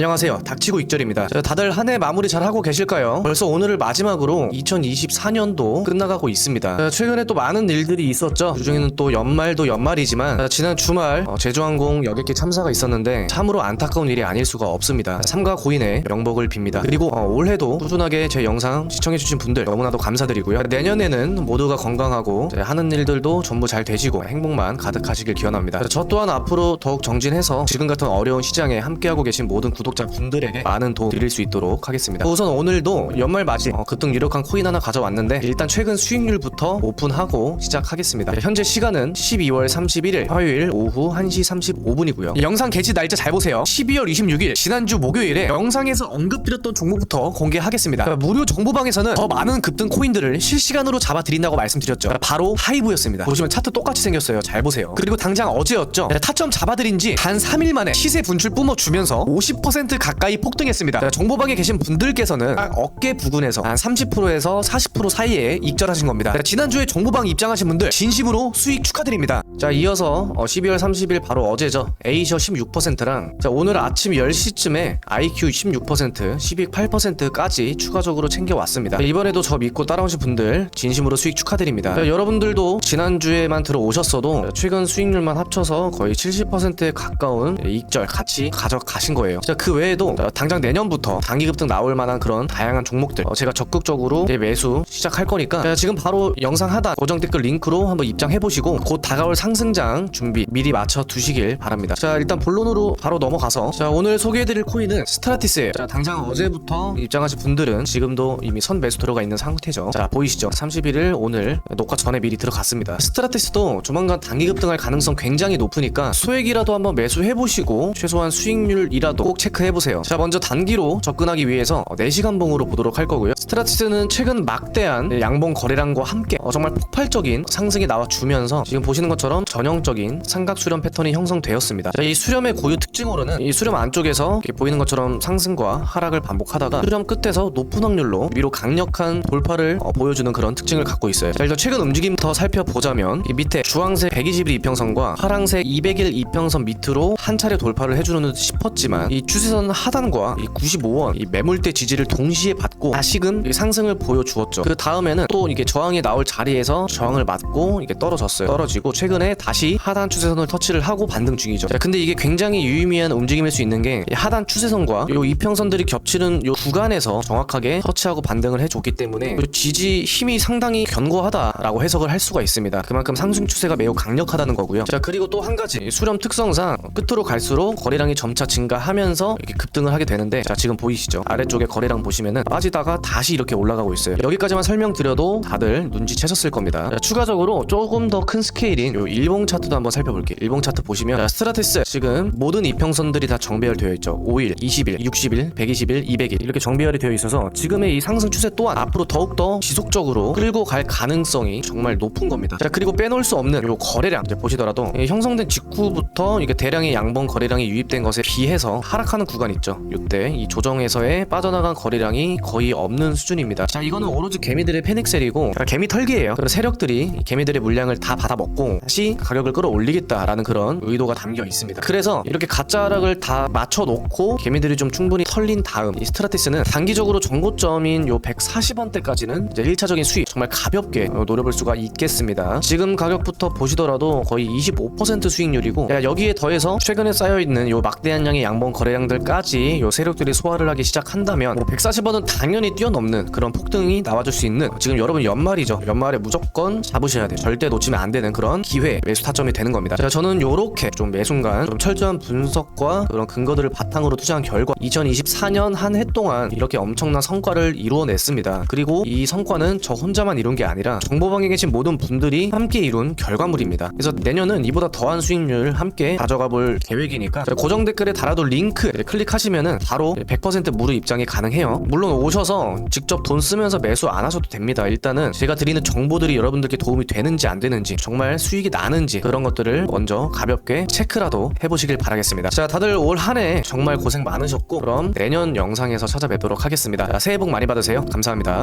안녕하세요. 닥치고 익절입니다. 자, 다들 한 해 마무리 잘 하고 계실까요? 벌써 오늘을 마지막으로 2024년도 끝나가고 있습니다. 자, 최근에 또 많은 일들이 있었죠. 그중에는 또 연말도 연말이지만 자, 지난 주말 어, 제주항공 여객기 참사가 있었는데 참으로 안타까운 일이 아닐 수가 없습니다. 삼가 고인의 명복을 빕니다. 그리고 어, 올해도 꾸준하게 제 영상 시청해주신 분들 너무나도 감사드리고요. 내년에는 모두가 건강하고 하는 일들도 전부 잘 되시고 행복만 가득하시길 기원합니다. 자, 저 또한 앞으로 더욱 정진해서 지금 같은 어려운 시장에 함께하고 계신 모든 구독자 분들에게 많은 도움 드릴 수 있도록 하겠습니다. 우선 오늘도 연말 맞이 어, 급등 유력한 코인 하나 가져왔는데 일단 최근 수익률부터 오픈하고 시작하겠습니다. 현재 시간은 12월 31일 화요일 오후 1시 35분이고요. 영상 개시 날짜 잘 보세요. 12월 26일 지난주 목요일에 영상에서 언급드렸던 종목부터 공개하겠습니다. 그러니까 무료 정보방에서는 더 많은 급등 코인들을 실시간으로 잡아드린다고 말씀드렸죠. 바로 하이브였습니다. 보시면 차트 똑같이 생겼어요. 잘 보세요. 그리고 당장 어제였죠. 타점 잡아드린 지 단 3일 만에 시세 분출 뿜어주면서 50% 가까이 폭등했습니다. 정보방에 계신 분들께서는 딱 어깨 부근에서 한 30%에서 40% 사이에 익절하신 겁니다. 지난주에 정보방 입장하신 분들 진심으로 수익 축하드립니다. 자 이어서 어, 12월 30일 바로 어제죠. 에이셔 16%랑 자 오늘 아침 10시쯤에 IQ 16%, 12 8%까지 추가적으로 챙겨왔습니다. 이번에도 저 믿고 따라오신 분들 진심으로 수익 축하드립니다. 자, 여러분들도 지난주에만 들어오셨어도 최근 수익률만 합쳐서 거의 70%에 가까운 익절 같이 가져가신 거예요. 자, 그 외에도 당장 내년부터 단기 급등 나올 만한 그런 다양한 종목들 어, 제가 적극적으로 매수 시작할 거니까 자, 지금 바로 영상 하단 고정 댓글 링크로 한번 입장해 보시고 곧 다가올 상승장 준비 미리 맞춰 두시길 바랍니다. 자 일단 본론으로 바로 넘어가서 자 오늘 소개해드릴 코인은 스트라티스예요. 자 당장 어제부터 입장하신 분들은 지금도 이미 선 매수 들어가 있는 상태죠. 자 보이시죠? 31일 오늘 녹화 전에 미리 들어갔습니다. 스트라티스도 조만간 단기 급등할 가능성 굉장히 높으니까 소액이라도 한번 매수해 보시고 최소한 수익률이라도 꼭 체크 해 보세요. 자 먼저 단기로 접근하기 위해서 4시간 봉으로 보도록 할 거고요. 스트라티스는 최근 막대한 양봉 거래량과 함께 어, 정말 폭발적인 상승이 나와 주면서 지금 보시는 것처럼 전형적인 삼각 수렴 패턴이 형성되었습니다. 자, 이 수렴의 고유 특징으로는 이 수렴 안쪽에서 보이는 것처럼 상승과 하락을 반복하다가 수렴 끝에서 높은 확률로 위로 강력한 돌파를 어, 보여주는 그런 특징을 갖고 있어요. 자, 일단 최근 움직임부터 살펴보자면 이 밑에 주황색 120일 이평선과 파랑색 200일 이평선 밑으로 한 차례 돌파를 해주는 듯 싶었지만 이 추세 선 하단과 이 95원 이 매물대 지지를 동시에 받고 다시금 이 상승을 보여주었죠. 그 다음에는 또 이게 저항이 나올 자리에서 저항을 맞고 이게 떨어졌어요. 떨어지고 최근에 다시 하단 추세선을 터치를 하고 반등 중이죠. 자, 근데 이게 굉장히 유의미한 움직임일 수 있는 게이 하단 추세선과 요 이평선들이 겹치는 요 구간에서 정확하게 터치하고 반등을 해줬기 때문에 요 지지 힘이 상당히 견고하다라고 해석을 할 수가 있습니다. 그만큼 상승 추세가 매우 강력하다는 거고요. 자 그리고 또 한 가지 이 수렴 특성상 끝으로 갈수록 거래량이 점차 증가하면서 이렇게 급등을 하게 되는데 자 지금 보이시죠? 아래쪽에 거래량 보시면은 빠지다가 다시 이렇게 올라가고 있어요. 여기까지만 설명드려도 다들 눈치채셨을 겁니다. 자, 추가적으로 조금 더 큰 스케일인 요 일봉 차트도 한번 살펴볼게요. 일봉 차트 보시면 자, 스트라티스 지금 모든 이평선들이 다 정배열되어 있죠. 5일, 20일, 60일, 120일, 200일 이렇게 정배열이 되어 있어서 지금의 이 상승 추세 또한 앞으로 더욱더 지속적으로 끌고 갈 가능성이 정말 높은 겁니다. 자 그리고 빼놓을 수 없는 요 거래량 이제 보시더라도 이 형성된 직후부터 이게 대량의 양봉 거래량이 유입된 것에 비해서 하락 하는 구간 있죠. 이때 이 조정에서의 빠져나간 거래량이 거의 없는 수준입니다. 자 이거는 오로지 개미들의 패닉셀이고 자, 개미 털기예요. 그래서 세력들이 이 개미들의 물량을 다 받아먹고 다시 가격을 끌어올리겠다라는 그런 의도가 담겨 있습니다. 그래서 이렇게 가짜 하락을 다 맞춰놓고 개미들이 좀 충분히 털린 다음 이 스트라티스는 단기적으로 정고점인 요 140원대까지는 이제 1차적인 수익 정말 가볍게 어, 노려볼 수가 있겠습니다. 지금 가격부터 보시더라도 거의 25% 수익률이고 야, 여기에 더해서 최근에 쌓여있는 요 막대한 양의 양봉 거래량 들까지 요 세력들이 소화를 하기 시작한다면 뭐 140원은 당연히 뛰어넘는 그런 폭등이 나와줄 수 있는 지금 여러분 연말이죠. 연말에 무조건 잡으셔야 돼요. 절대 놓치면 안 되는 그런 기회 매수 타점이 되는 겁니다. 자, 저는 요렇게 좀 매순간 좀 철저한 분석과 그런 근거들을 바탕으로 투자한 결과 2024년 한 해 동안 이렇게 엄청난 성과를 이루어냈습니다. 그리고 이 성과는 저 혼자만 이룬 게 아니라 정보방에 계신 모든 분들이 함께 이룬 결과물입니다. 그래서 내년은 이보다 더한 수익률 함께 가져가 볼 계획이니까 고정 댓글에 달아둘 링크 클릭하시면은 바로 100% 무료 입장이 가능해요. 물론 오셔서 직접 돈 쓰면서 매수 안 하셔도 됩니다. 일단은 제가 드리는 정보들이 여러분들께 도움이 되는지 안 되는지 정말 수익이 나는지 그런 것들을 먼저 가볍게 체크라도 해보시길 바라겠습니다. 자, 다들 올 한 해 정말 고생 많으셨고 그럼 내년 영상에서 찾아뵙도록 하겠습니다. 자, 새해 복 많이 받으세요. 감사합니다.